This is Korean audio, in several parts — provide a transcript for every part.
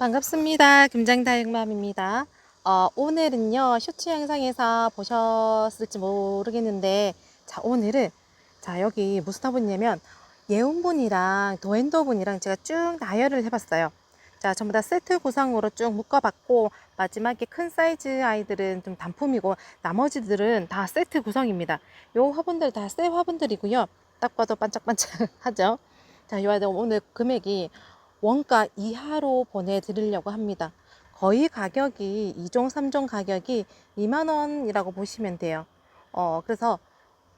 반갑습니다. 김장다육맘입니다. 어, 오늘은요, 쇼츠 영상에서 보셨을지 모르겠는데, 자, 오늘은, 자, 여기 무슨 화분이냐면, 예온분이랑 도엔도분이랑 제가 쭉 나열을 해봤어요. 자, 전부 다 세트 구성으로 쭉 묶어봤고, 마지막에 큰 사이즈 아이들은 좀 단품이고, 나머지들은 다 세트 구성입니다. 요 화분들 다 새 화분들이고요. 딱 봐도 반짝반짝 하죠. 자, 요 아이들 오늘 금액이 원가 이하로 보내드리려고 합니다. 거의 가격이 2종, 3종 가격이 2만원이라고 보시면 돼요. 어, 그래서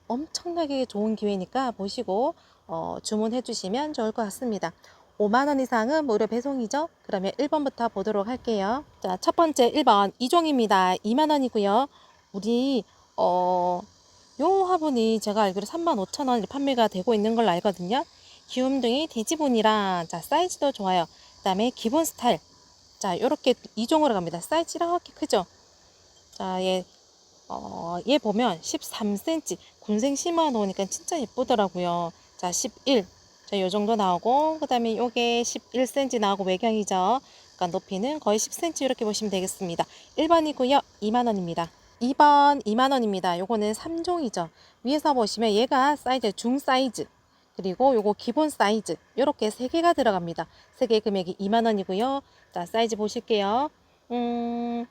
엄청나게 좋은 기회니까 보시고 어, 주문해 주시면 좋을 것 같습니다. 5만원 이상은 무료 배송이죠? 그러면 1번부터 보도록 할게요. 자, 첫 번째 1번 2종입니다. 2만원이고요. 우리 어, 요 화분이 제가 알기로 35,000원 판매가 되고 있는 걸로 알거든요. 기움둥이 돼지분이랑 자 사이즈도 좋아요. 그 다음에 기본 스타일 자 요렇게 2종으로 갑니다. 사이즈 이렇게 크죠. 자얘 어, 얘 보면 13cm 군생 심어 놓으니까 진짜 예쁘더라고요. 자 11. 자, 요 정도 나오고 그다음에 요게 11cm 나오고 외경이죠. 그러니까 높이는 거의 10cm 이렇게 보시면 되겠습니다. 1번이고요. 2만 원입니다. 2번 2만 원입니다. 요거는 3종이죠. 위에서 보시면 얘가 사이즈 중 사이즈 그리고 요거 기본 사이즈 요렇게 세 개가 들어갑니다. 세 개 금액이 2만 원이고요. 자, 사이즈 보실게요. 음,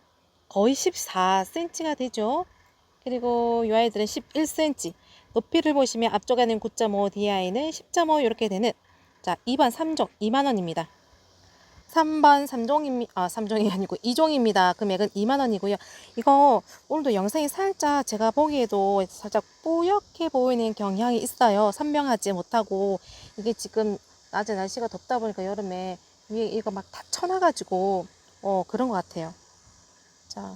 거의 14cm가 되죠. 그리고 이 아이들은 11cm. 높이를 보시면 앞쪽에는 9.5, 뒤에는 10.5 이렇게 되는 자, 2번 3종 2만 원입니다. 3번 3종입니다. 아, 3종이 아니고 2종입니다. 금액은 2만 원이고요. 이거 오늘도 영상이 살짝 제가 보기에도 살짝 뿌옇게 보이는 경향이 있어요. 선명하지 못하고 이게 지금 낮에 날씨가 덥다 보니까 여름에 위에 이거 막 다 쳐놔가지고 어 그런 것 같아요. 자,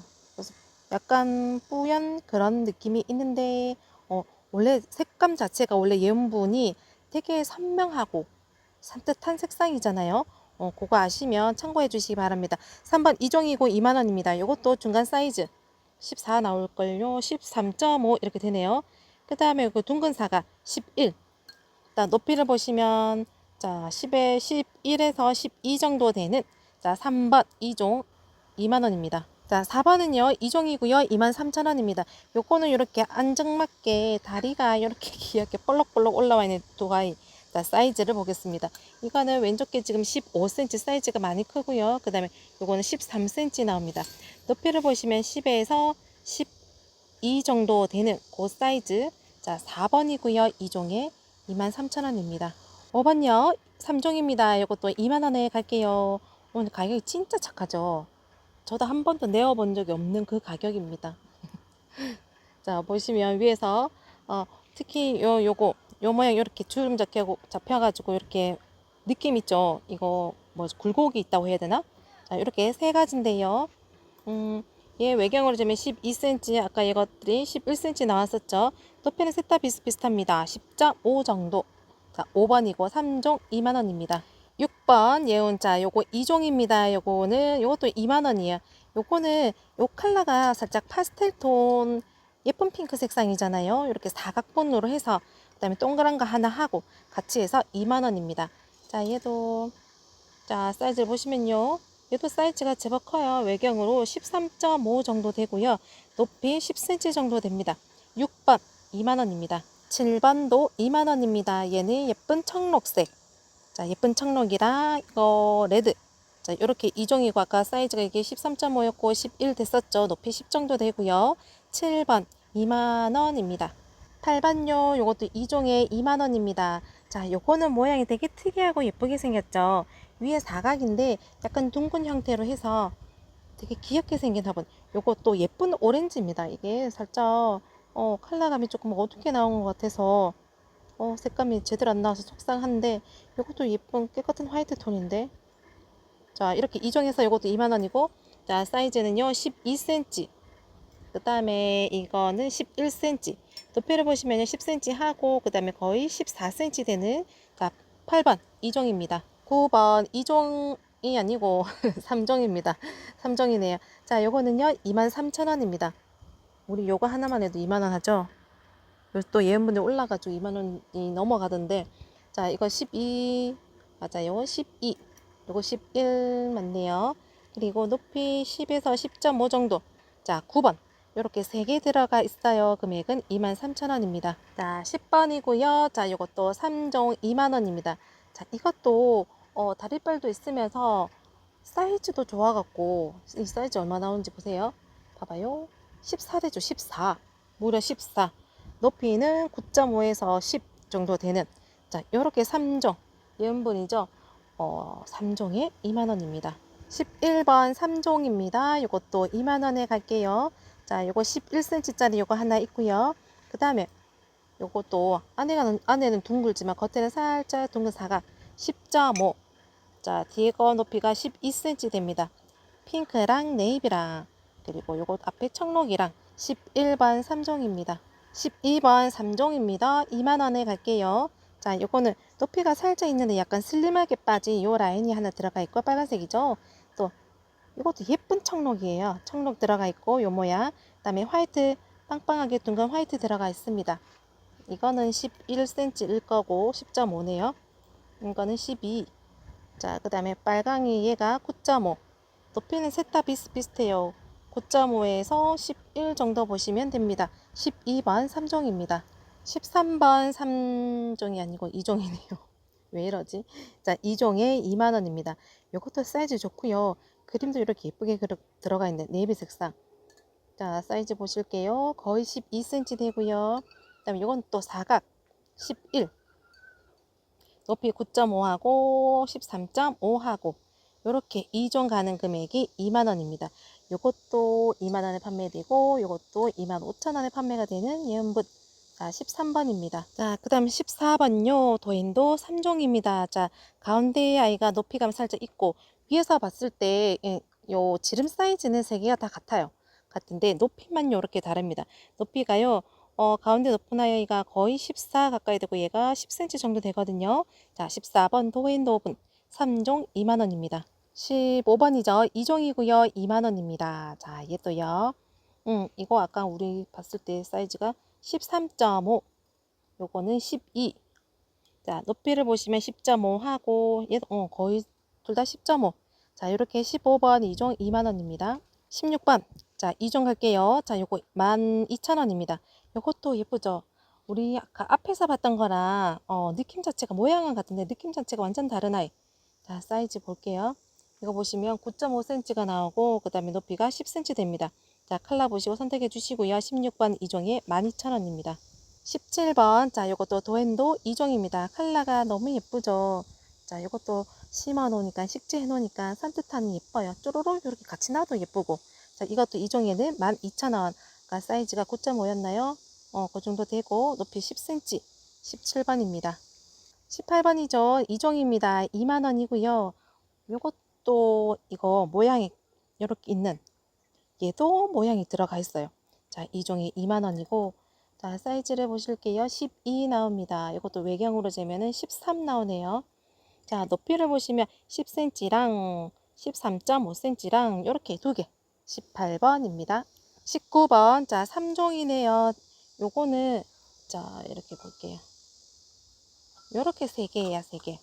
약간 뿌연 그런 느낌이 있는데 어 원래 색감 자체가 원래 예온분이 되게 선명하고 산뜻한 색상이잖아요. 어, 그거 아시면 참고해 주시기 바랍니다. 3번 2종이고 2만원입니다. 이것도 중간 사이즈 14 나올걸요. 13.5 이렇게 되네요. 그 다음에 그 둥근 사과 11. 일단 높이를 보시면 자 10에 11에서 12 정도 되는 자 3번 2종 2만원입니다. 자 4번은요 2종이고요 23,000원입니다. 요거는 이렇게 안정맞게 다리가 이렇게 귀엽게 볼록볼록 올라와 있는 도가이 자, 사이즈를 보겠습니다. 이거는 왼쪽 게 지금 15cm 사이즈가 많이 크고요. 그 다음에 이거는 13cm 나옵니다. 높이를 보시면 10에서 12 정도 되는 그 사이즈. 자, 4번이고요. 2종에 23,000원입니다. 5번요. 3종입니다. 이것도 2만원에 갈게요. 오늘 가격이 진짜 착하죠. 저도 한 번도 내어본 적이 없는 그 가격입니다. 자, 보시면 위에서 어, 특히 요 요거 요 모양 이렇게 주름 잡혀 잡혀가지고 이렇게 느낌 있죠. 이거 뭐 굴곡이 있다고 해야 되나? 자 이렇게 세 가지인데요. 음, 얘 외경으로 재면 12cm 아까 이것들이 11cm 나왔었죠. 높이는 셋 다 비슷비슷합니다. 10.5 정도. 자 5번이고 3종 2만 원입니다. 6번 예온자 요거 2종입니다. 요거는 요것도 2만 원이에요. 요거는 요 컬러가 살짝 파스텔 톤 예쁜 핑크 색상이잖아요. 이렇게 사각본으로 해서 그 다음에 동그란 거 하나 하고 같이 해서 2만 원입니다. 자, 얘도 자, 사이즈를 보시면요. 얘도 사이즈가 제법 커요. 외경으로 13.5 정도 되고요. 높이 10cm 정도 됩니다. 6번 2만 원입니다. 7번도 2만 원입니다. 얘는 예쁜 청록색. 자, 예쁜 청록이랑 이거 레드. 자, 이렇게 2종이고 아까 사이즈가 이게 13.5였고 11 됐었죠. 높이 10 정도 되고요. 7번 2만 원입니다. 8번요. 요것도 2종에 2만 원입니다. 자, 요거는 모양이 되게 특이하고 예쁘게 생겼죠. 위에 사각인데 약간 둥근 형태로 해서 되게 귀엽게 생긴 화분. 요것도 예쁜 오렌지입니다. 이게 살짝 어, 컬러감이 조금 어둡게 나온 것 같아서 어, 색감이 제대로 안 나와서 속상한데 요것도 예쁜 깨끗한 화이트 톤인데 자, 이렇게 2종에서 요것도 2만 원이고 자, 사이즈는요. 12cm. 그 다음에 이거는 11cm. 높이를 보시면 10cm 하고 그 다음에 거의 14cm 되는 자 8번 2종입니다. 9번 2종이 아니고 3종입니다. 3종이네요. 자 요거는요 23,000원입니다. 우리 요거 하나만 해도 2만원 하죠. 또 예은분들 올라가지고 2만원이 넘어가던데 자 이거 12 맞아요 12 요거 11 맞네요. 그리고 높이 10에서 10.5 정도. 자, 9번. 요렇게 3개 들어가 있어요. 금액은 23,000원입니다. 자, 10번이고요. 자, 요것도 3종 2만원입니다. 자, 이것도 어, 다리빨도 있으면서 사이즈도 좋아갖고 이 사이즈 얼마 나오는지 보세요. 봐봐요. 14대죠. 14. 무려 14. 높이는 9.5에서 10 정도 되는 자, 요렇게 3종. 예은분이죠. 어, 3종에 2만원입니다. 11번 3종입니다. 요것도 2만원에 갈게요. 자, 요거 11cm짜리 요거 하나 있고요. 그 다음에 요것도 안에는, 안에는 둥글지만 겉에는 살짝 둥근 사각 10.5. 자, 뒤에 거 높이가 12cm 됩니다. 핑크랑 네이비랑 그리고 요것 앞에 청록이랑 11번 3종입니다. 12번 3종입니다. 2만원에 갈게요. 자, 요거는 높이가 살짝 있는데 약간 슬림하게 빠진 요 라인이 하나 들어가 있고 빨간색이죠. 또 이것도 예쁜 청록이에요. 청록 들어가 있고 요 모양. 그 다음에 화이트 빵빵하게 둥근 화이트 들어가 있습니다. 이거는 11cm일 거고 10.5네요. 이거는 12. 자, 그 다음에 빨강이 얘가 9.5. 높이는 셋 다 비슷비슷해요. 9.5에서 11 정도 보시면 됩니다. 12번 3종입니다. 13번 3종이 아니고 2종이네요. 왜 이러지? 자, 2종에 2만원입니다. 요것도 사이즈 좋고요. 그림도 이렇게 예쁘게 들어가 있는 네이비 색상. 자, 사이즈 보실게요. 거의 12cm 되고요. 그 다음에 이건 또 사각 11. 높이 9.5하고 13.5하고 요렇게 2종 가는 금액이 2만원입니다. 요것도 2만원에 판매되고 요것도 2만 5천원에 판매가 되는 예은붓 자 13번입니다. 자 그 다음 14번요 도인도 3종입니다. 자 가운데 아이가 높이감 살짝 있고 위에서 봤을 때 요 지름 사이즈는 세 개가 다 같아요. 같은데 높이만 요렇게 다릅니다. 높이가요 어, 가운데 높은 아이가 거의 14 가까이 되고 얘가 10cm 정도 되거든요. 자 14번 도인 도분 3종 2만원입니다. 15번이죠. 2종이고요. 2만원입니다. 자, 얘 또요. 음, 이거 아까 우리 봤을 때 사이즈가 13.5. 요거는 12. 자, 높이를 보시면 10.5 하고 얘도 어, 거의 둘 다 10.5. 자, 이렇게 15번 2종 2만원입니다. 16번. 자, 2종 갈게요. 자, 요거 12,000원입니다. 요것도 예쁘죠? 우리 아까 앞에서 봤던 거랑 어, 느낌 자체가 모양은 같은데 느낌 자체가 완전 다른 아이. 자, 사이즈 볼게요. 이거 보시면 9.5cm가 나오고 그 다음에 높이가 10cm 됩니다. 자 컬러 보시고 선택해 주시고요. 16번 2종에 12,000원입니다. 17번 자 요것도 도엔도 2종입니다. 컬러가 너무 예쁘죠. 자 요것도 심어 놓으니까 식재해 놓으니까 산뜻하니 예뻐요. 쪼로로 이렇게 같이 놔도 예쁘고 자 이것도 2종에는 12,000원 그러니까 사이즈가 9.5였나요? 어, 그 정도 되고 높이 10cm 17번입니다. 18번이죠. 2종입니다. 2만 원이고요. 요것도 이거 모양이 이렇게 있는 얘도 모양이 들어가 있어요. 자, 이 종이 2만 원이고 자, 사이즈를 보실게요. 12 나옵니다. 이것도 외경으로 재면은 13 나오네요. 자, 높이를 보시면 10cm랑 13.5cm랑 이렇게 두 개. 18번입니다. 19번. 자, 3종이네요. 요거는 자, 이렇게 볼게요. 요렇게 세 개야, 세 개.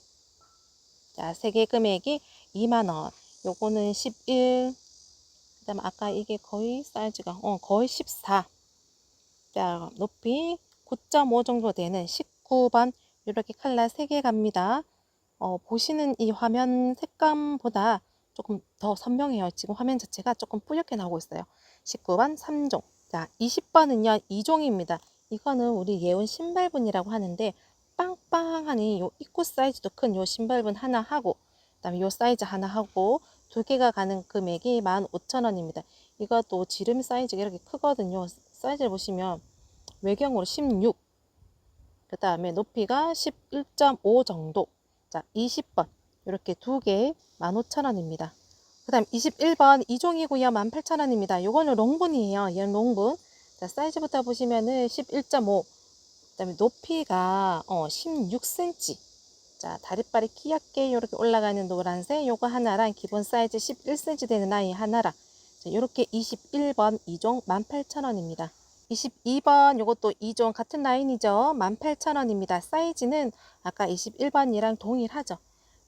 자, 세 개 금액이 2만 원. 요거는 11. 그 다음 아까 이게 거의 사이즈가, 어, 거의 14. 자, 높이 9.5 정도 되는 19번. 이렇게 컬러 3개 갑니다. 어, 보시는 이 화면 색감보다 조금 더 선명해요. 지금 화면 자체가 조금 뿌옇게 나오고 있어요. 19번 3종. 자, 20번은요, 2종입니다. 이거는 우리 예운 신발분이라고 하는데, 빵빵하니 요 입구 사이즈도 큰 요 신발분 하나 하고 그 다음에 요 사이즈 하나 하고 두 개가 가는 금액이 15,000원입니다. 이것도 지름 사이즈가 이렇게 크거든요. 사이즈를 보시면 외경으로 16. 그 다음에 높이가 11.5 정도. 자, 20번. 이렇게 두 개 15,000원입니다. 그 다음 21번 2종이고요. 18,000원입니다. 요거는 롱분이에요. 얘는 롱분. 자, 사이즈부터 보시면은 11.5 그 다음에 높이가 어 16cm. 자, 다리빨이 귀엽게 이렇게 올라가는 노란색 요거 하나랑 기본 사이즈 11cm 되는 아이 하나랑 자, 이렇게 21번 2종 18,000원입니다. 22번 요것도 2종 같은 라인이죠. 18,000원입니다. 사이즈는 아까 21번이랑 동일하죠.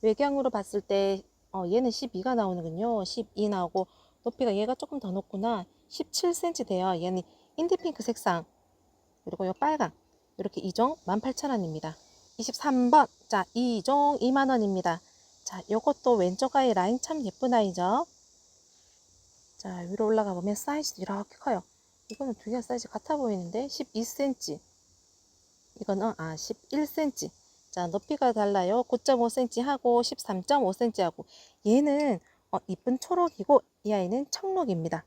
외경으로 봤을 때 어, 얘는 12가 나오는군요. 12 나오고 높이가 얘가 조금 더 높구나. 17cm 돼요. 얘는 인디핑크 색상. 그리고 요 빨강. 이렇게 2종 18,000원입니다. 23번. 자, 2종 2만원입니다. 자, 요것도 왼쪽 아이 라인 참 예쁜 아이죠. 자, 위로 올라가 보면 사이즈도 이렇게 커요. 이거는 두 개 사이즈 같아 보이는데 12cm. 이거는 아 11cm. 자, 높이가 달라요. 9.5cm 하고 13.5cm 하고 얘는 어, 이쁜 초록이고 이 아이는 청록입니다.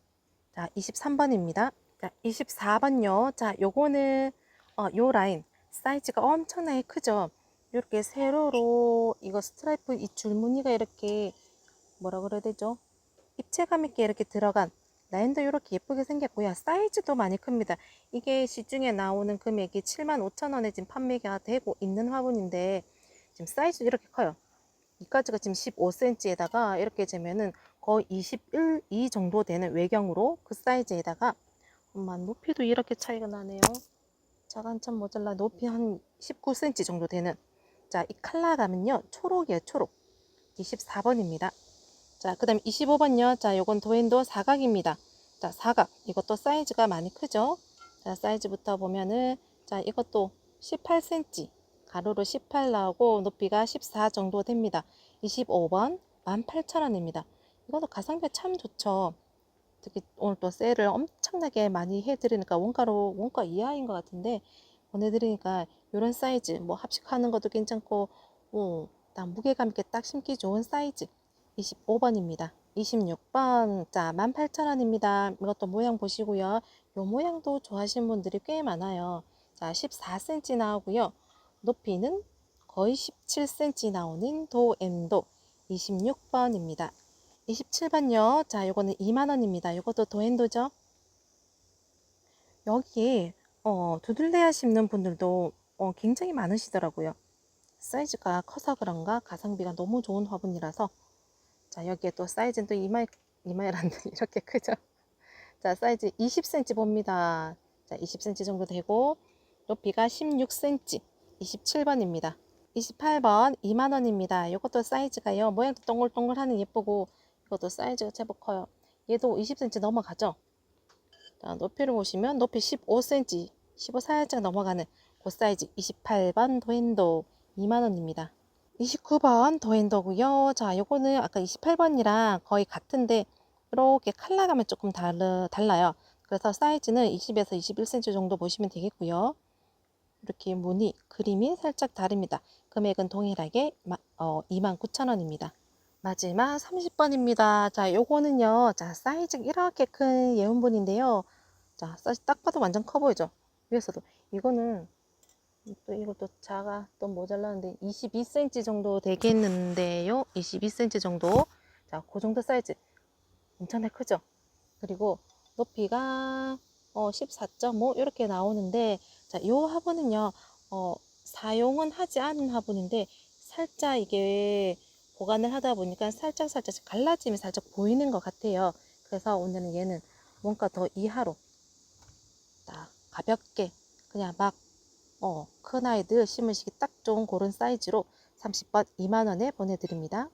자, 23번입니다. 자, 24번요. 자, 요거는 어, 요 라인 사이즈가 엄청나게 크죠. 이렇게 세로로 이거 스트라이프 이 줄무늬가 이렇게 뭐라 그래야 되죠? 입체감 있게 이렇게 들어간 라인도 이렇게 예쁘게 생겼고요. 사이즈도 많이 큽니다. 이게 시중에 나오는 금액이 75,000원에 지금 판매가 되고 있는 화분인데 지금 사이즈 이렇게 커요. 이까지가 지금 15cm에다가 이렇게 재면은 거의 21, 이 정도 되는 외경으로 그 사이즈에다가 엄마 높이도 이렇게 차이가 나네요. 자가 한참 모자라 높이 한 19cm 정도 되는 자, 이 칼라감은요. 초록이에요, 초록. 24번입니다. 자, 그 다음에 25번요. 자, 요건 도엔도 사각입니다. 자, 사각. 이것도 사이즈가 많이 크죠? 자, 사이즈부터 보면은, 자, 이것도 18cm. 가로로 18 나오고, 높이가 14 정도 됩니다. 25번, 18,000원입니다. 이것도 가성비 참 좋죠. 특히 오늘 또 세일을 엄청나게 많이 해드리니까, 원가로, 원가 이하인 것 같은데, 보내드리니까, 요런 사이즈, 뭐 합식하는 것도 괜찮고, 오, 딱 무게감 있게 딱 심기 좋은 사이즈. 25번입니다. 26번. 자, 18,000원입니다. 이것도 모양 보시고요. 요 모양도 좋아하시는 분들이 꽤 많아요. 자, 14cm 나오고요. 높이는 거의 17cm 나오는 도엔도 26번입니다. 27번요. 자, 요거는 2만원입니다. 요것도 도엔도죠. 여기에 어, 두들레아 심는 분들도 어, 굉장히 많으시더라고요. 사이즈가 커서 그런가 가성비가 너무 좋은 화분이라서 자 여기에 또 사이즈는 또 이마에 이마에란데 이렇게 크죠? 자 사이즈 20cm 봅니다. 자 20cm 정도 되고 높이가 16cm 27번입니다. 28번 2만원입니다. 이것도 사이즈가요. 모양도 동글동글하는 예쁘고 이것도 사이즈가 제법 커요. 얘도 20cm 넘어가죠? 자 높이를 보시면 높이 15cm 15 살짝 넘어가는 그 사이즈 28번 도엔도 2만원입니다 29번 더엔더고요. 자, 요거는 아까 28번이랑 거의 같은데 이렇게 컬러감이 조금 다르, 달라요. 그래서 사이즈는 20에서 21cm 정도 보시면 되겠고요. 이렇게 무늬, 그림이 살짝 다릅니다. 금액은 동일하게 어, 29,000원입니다. 마지막 30번입니다. 자, 요거는요. 자, 사이즈 이렇게 큰 예운분인데요. 자, 사이즈 딱 봐도 완전 커 보이죠? 위에서도. 이거는 또 이것도 작아 또 모자라는데 22cm 정도 되겠는데요? 22cm 정도. 자그 정도 사이즈. 엄청나게 크죠? 그리고 높이가 어, 14.5 이렇게 나오는데 자이 화분은요 어, 사용은 하지 않은 화분인데 살짝 이게 보관을 하다 보니까 살짝 살짝 갈라짐이 살짝 보이는 것 같아요. 그래서 오늘은 얘는 뭔가 더 이하로 딱 가볍게 그냥 막 어, 큰 아이들 심으시기 딱 좋은 그런 사이즈로 30번 2만원에 보내드립니다.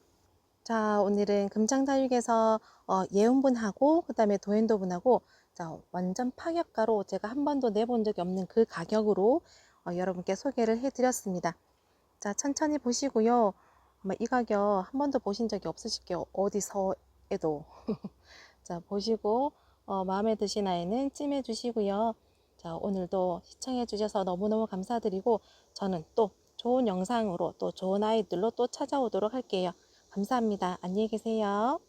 자, 오늘은 금장다육에서 어, 예운분하고 그 다음에 도엔도분하고 자, 완전 파격가로 제가 한 번도 내본 적이 없는 그 가격으로 어, 여러분께 소개를 해드렸습니다. 자, 천천히 보시고요. 아마 이 가격 한 번도 보신 적이 없으실 게요. 어디서에도. 자, 보시고 어, 마음에 드신 아이는 찜해 주시고요. 자, 오늘도 시청해 주셔서 너무너무 감사드리고 저는 또 좋은 영상으로 또 좋은 아이들로 또 찾아오도록 할게요. 감사합니다. 안녕히 계세요.